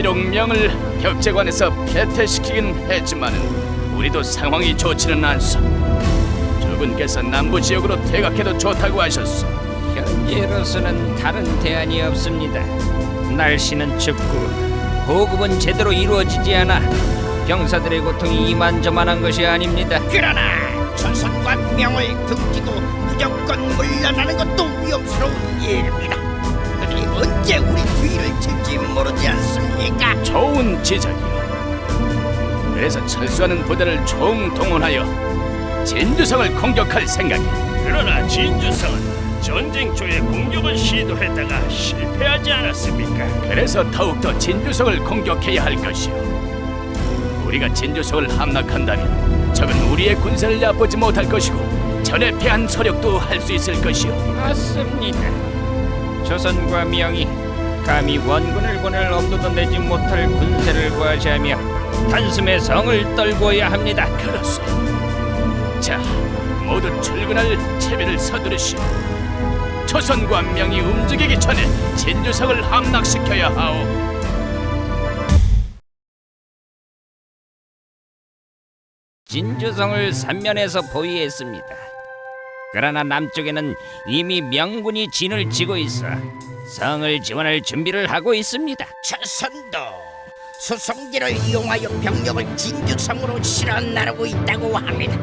비록 명을 격제관에서 패퇴시키긴 했지만은 우리도 상황이 좋지는 않소. 조군께서 남부 지역으로 퇴각해도 좋다고 하셨소. 현재로서는 다른 대안이 없습니다. 날씨는 춥고 보급은 제대로 이루어지지 않아 병사들의 고통이 이만저만한 것이 아닙니다. 그러나 조선과 명을 등지고 무조건 물러나는 것도 위험스러운 일입니다. 그들이 언제 우리 뒤를 칠지 모르지 않습니까? 좋은 지적이요. 그래서 철수하는 부대를 총동원하여 진주성을 공격할 생각이야. 그러나 진주성은 전쟁 초에 공격을 시도했다가 실패하지 않았습니까? 그래서 더욱더 진주성을 공격해야 할 것이오. 우리가 진주성을 함락한다면 적은 우리의 군사를 얕보지 못할 것이고 전에 패한 소력도 할 수 있을 것이오. 맞습니다. 조선과 명이 감히 원군을 보낼 엄두도 내지 못할 군세를 과시하며 단숨에 성을 떨고야 합니다. 그렇소. 자, 모두 출근할 채비를 서두르시오. 조선과 명이 움직이기 전에 진주성을 함락시켜야 하오. 진주성을 삼면에서 포위했습니다. 그러나 남쪽에는 이미 명군이 진을 치고 있어 성을 지원할 준비를 하고 있습니다. 조선도 수송기를 이용하여 병력을 진주성으로 실어 나르고 있다고 합니다.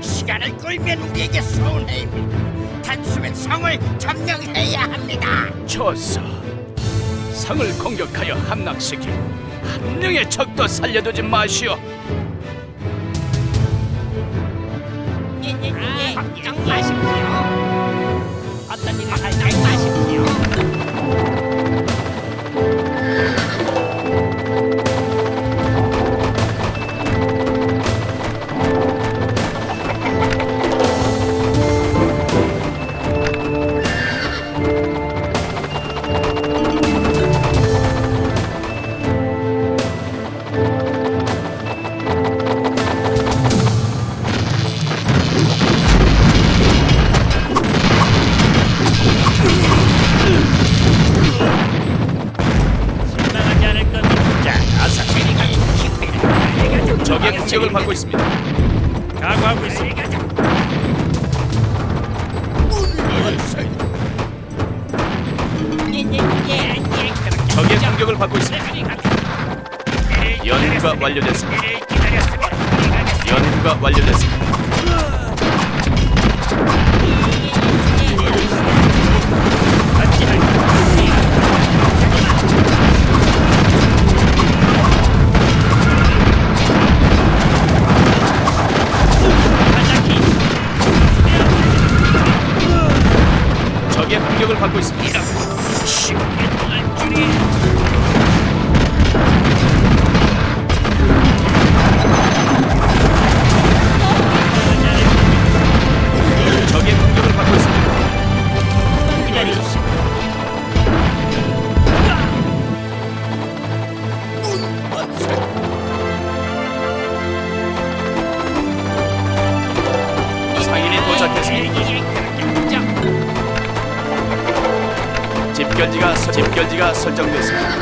시간을 끌면 우리에게 손해입니다. 단숨에 성을 점령해야 합니다. 좋소. 성을 공격하여 함락시키고 한 명의 적도 살려두지 마시오. 걱정 마십시오. 어떤 일 받고 있습니다. 적의 결지가 설정됐습니다.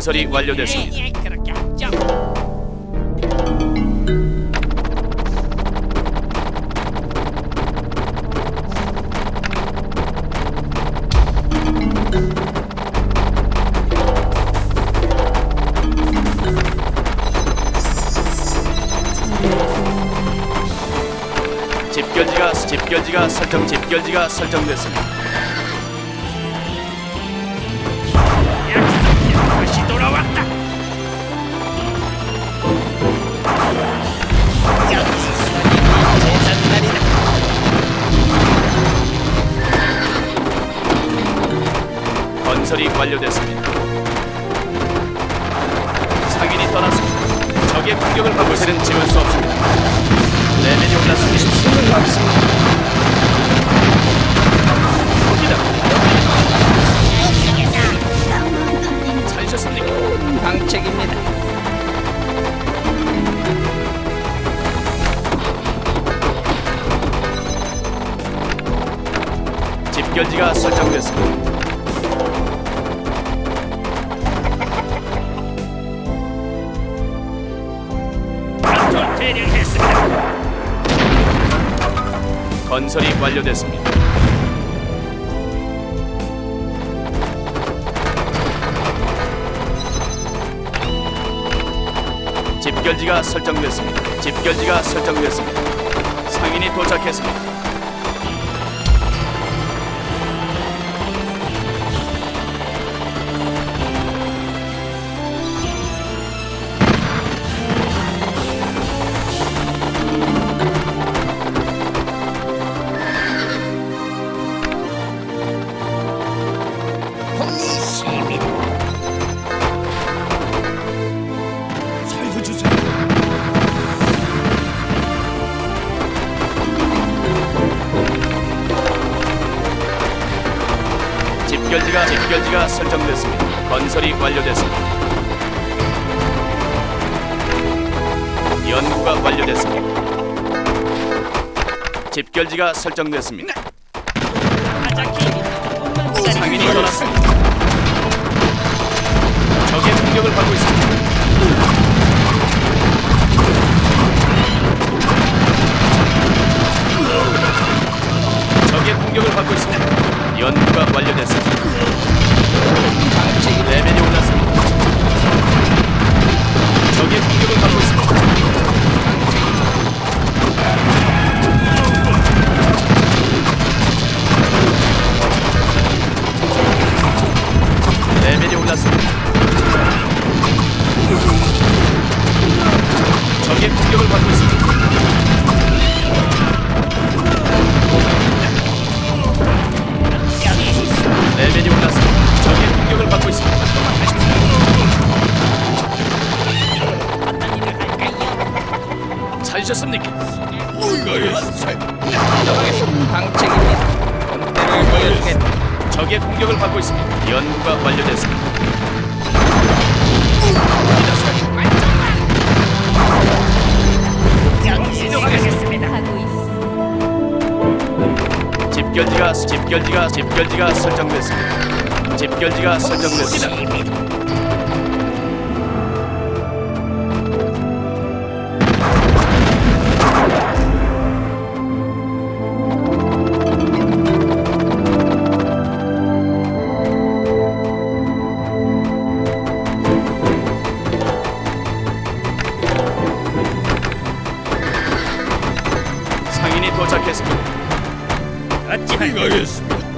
건설이 완료됐습니다. 예, 그렇게 하죠. 집결지가 집결지가 설정 집결지가 설정됐습니다. 완료됐습니다. 집결지가 설정됐습니다. 집결지가 설정됐습니다. 상인이 도착했습니다. 집결지가 설정됐습니다. 방책입니다. 본때를 보여주겠다. 적의 공격을 받고 있습니다. 연구가 완료됐습니다. 하고 있습니다. 집결지가 집결지가 집결지가 설정됐습니다. 집결지가 설정됐습니다. 어찌하겠습니다.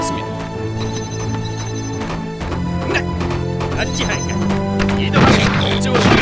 나왔습니다. 네, 어찌하냐? 이동식 공조.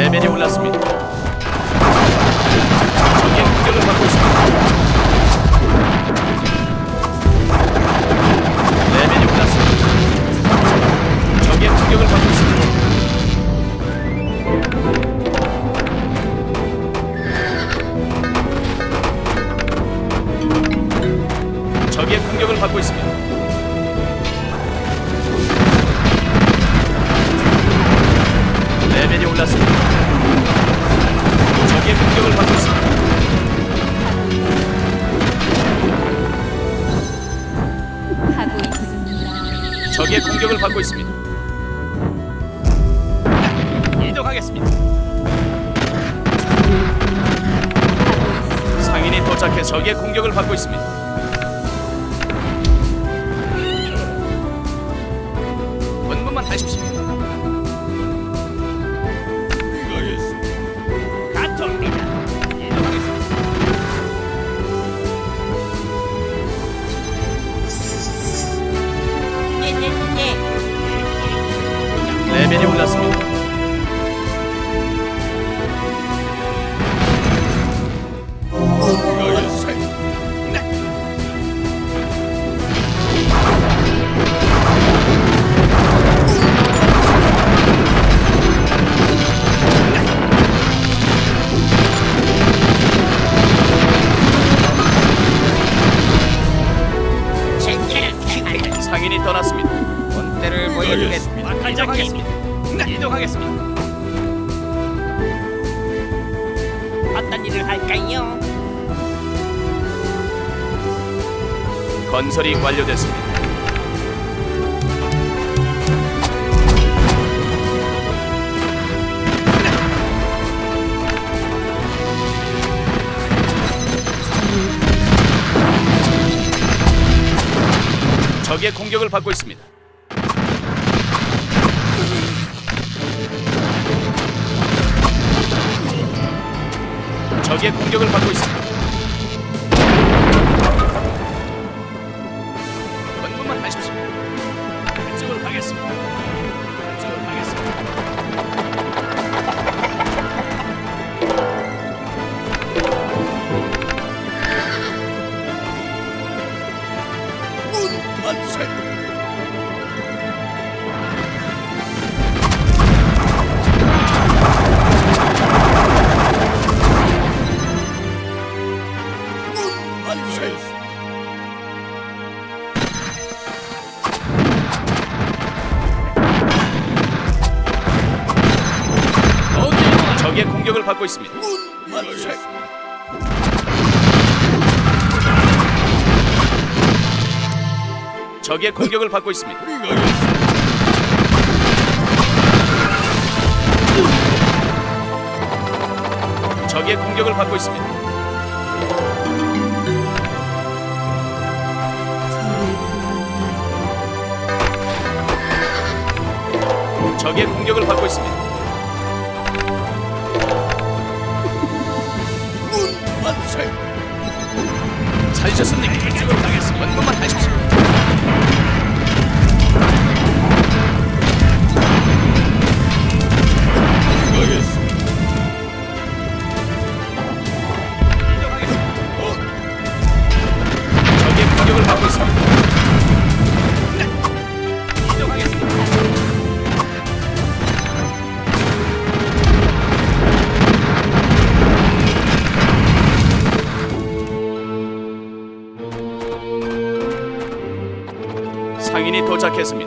Det är miljonlösning. 자켓 적의 공격을 받고 있습니다. 건설이 완료됐습니다. 적의 공격을 받고 있습니다. 적의 공격을 받고 있습니다. 공격을 받고 있습니다. 적의 공격을 받고 있습니다. 적의 공격을 받고 있습니다. 문 만세! 찾으셨습니까? 공격을 당했습니다. 원만 하십시오. 상인이 도착했습니다.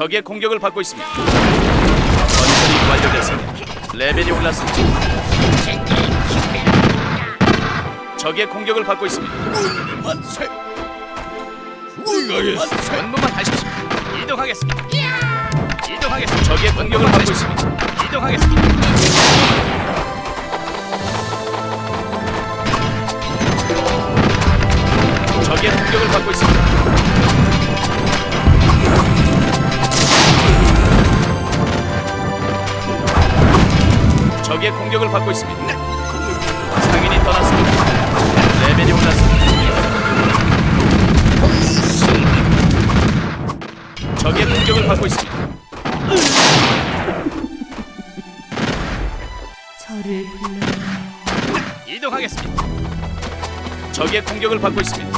적의 공격을 받고 있습니다. 건설이 완료됐습니다. 레벨이 올랐습니다. 적의 공격을 받고 있습니다. 만세. 물러가겠습니다. 원문만 하십시오. 이동하겠습니다. 이동하겠습니다. 적의 공격을 받고 있습니다. 이동하겠습니다. 적의 공격을 받고 있습니다. 적의 공격을 받고 있습니다. 상인이 떠났습니다. 레벨이 올랐습니다. 적의 공격을 받고 있습니다. 저를 불러나요. 이동하겠습니다. 적의 공격을 받고 있습니다.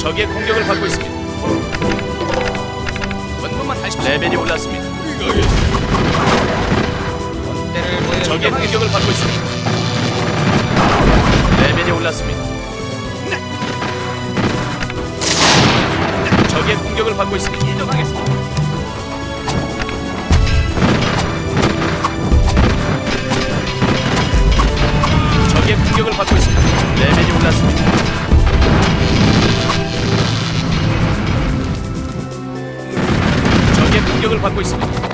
적의 공격을 받고 있습니다. 원문만 하십시오. 레벨이 올랐습니다. 적의 공격을 받고 있습니다. 레벨이 올랐습니다. 적의 공격을 받고 있습니다. 이동하겠습니다. 적의 공격을 받고 있습니다. 레벨이 올랐습니다. 공격을 받고 있습니다.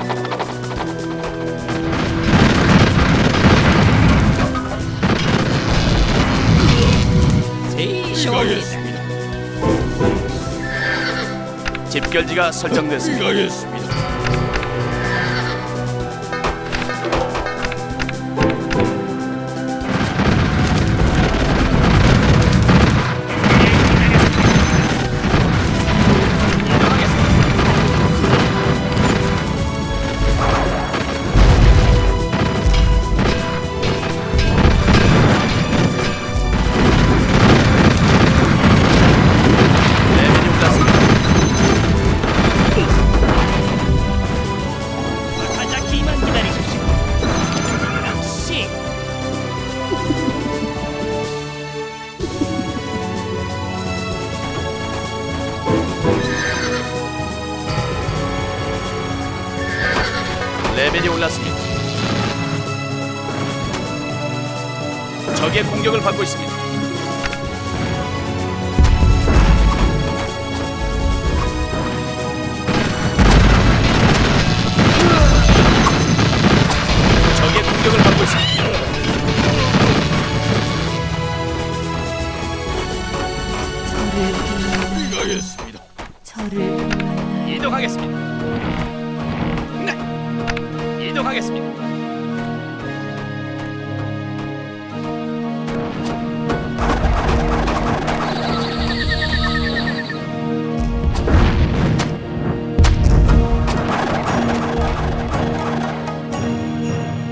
집결지가 설정됐습니다. 레벨이 올랐습니다. 적의 공격을 받고 있습니다.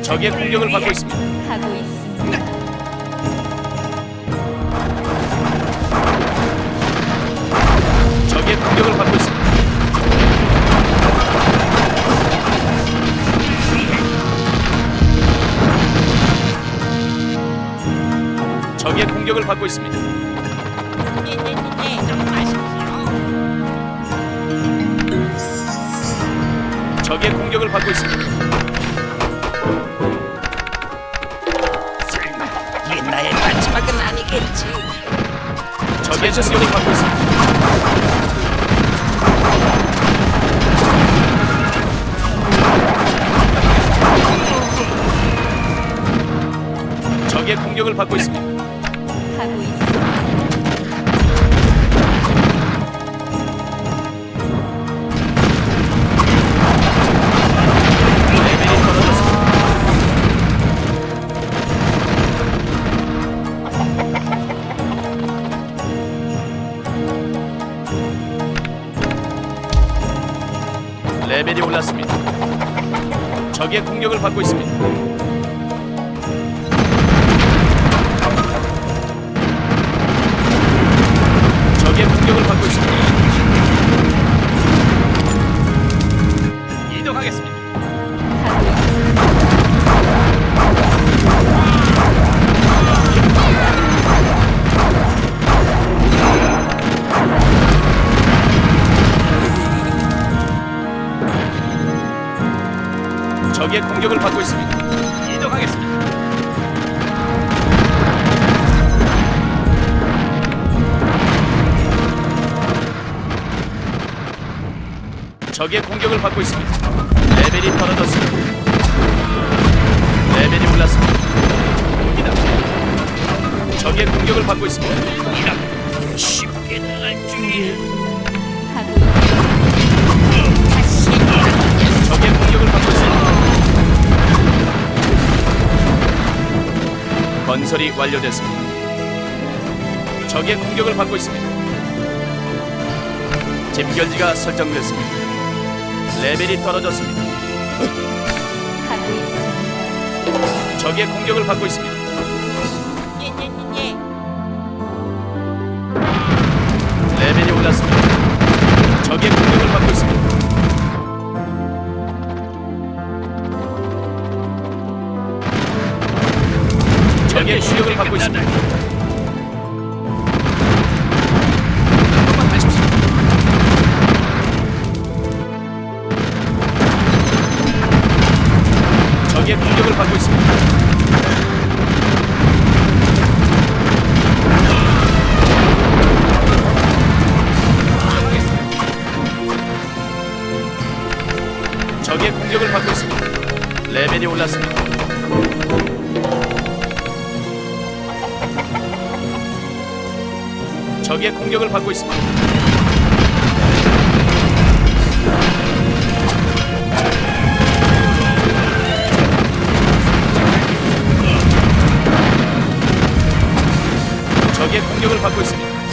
적의 공격을 받고 있습니다. 하고 있습니다. 적의 공격을 받고 있습니다. 적의 공격을 받고 있습니다. 좀 마십시오. 적의 공격을 받고 있습니다. 적의 공격을 받고 있습니다. 적의 공격을 받고 있습니다. 공격을 받고 있습니다. 공격을 받고 있습니다. 레벨이 떨어졌습니다. 레벨이 올랐습니다. 옵니다. 적의 공격을 받고 있습니다. 이런 쉽게 받고 있습니다. 건설이 완료됐습니다. 적의 공격을 받고 있습니다. 집결지가 설정됐습니다. 레벨이 떨어졌습니다. 있습니다. 적의 공격을 받고 있습니다. 레벨이 올랐습니다. 적의 공격을 받고 있습니다. 적의 공격을 받고 있습니다. 적의 공격을 받고 있습니다. 레벨이 올랐습니다. 적의 공격을 받고 있습니다. 적의 공격을 받고 있습니다.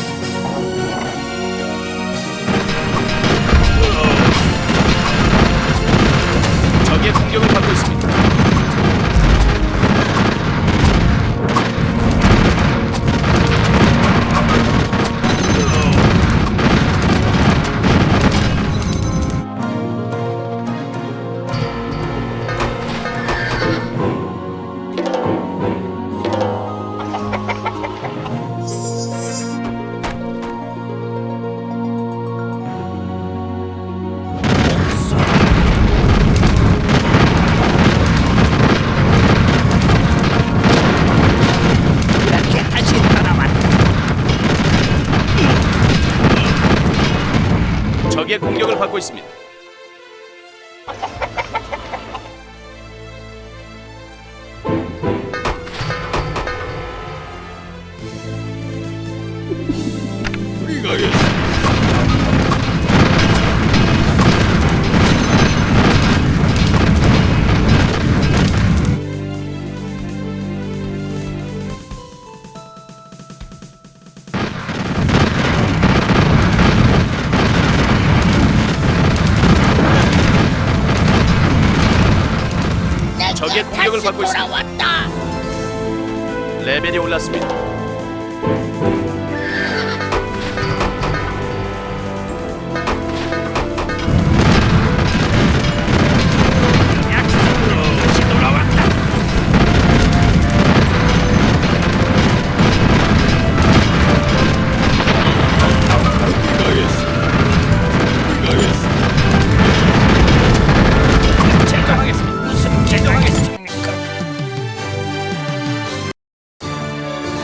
받고 있습니다. 돌아왔다. 레벨이 올랐습니다.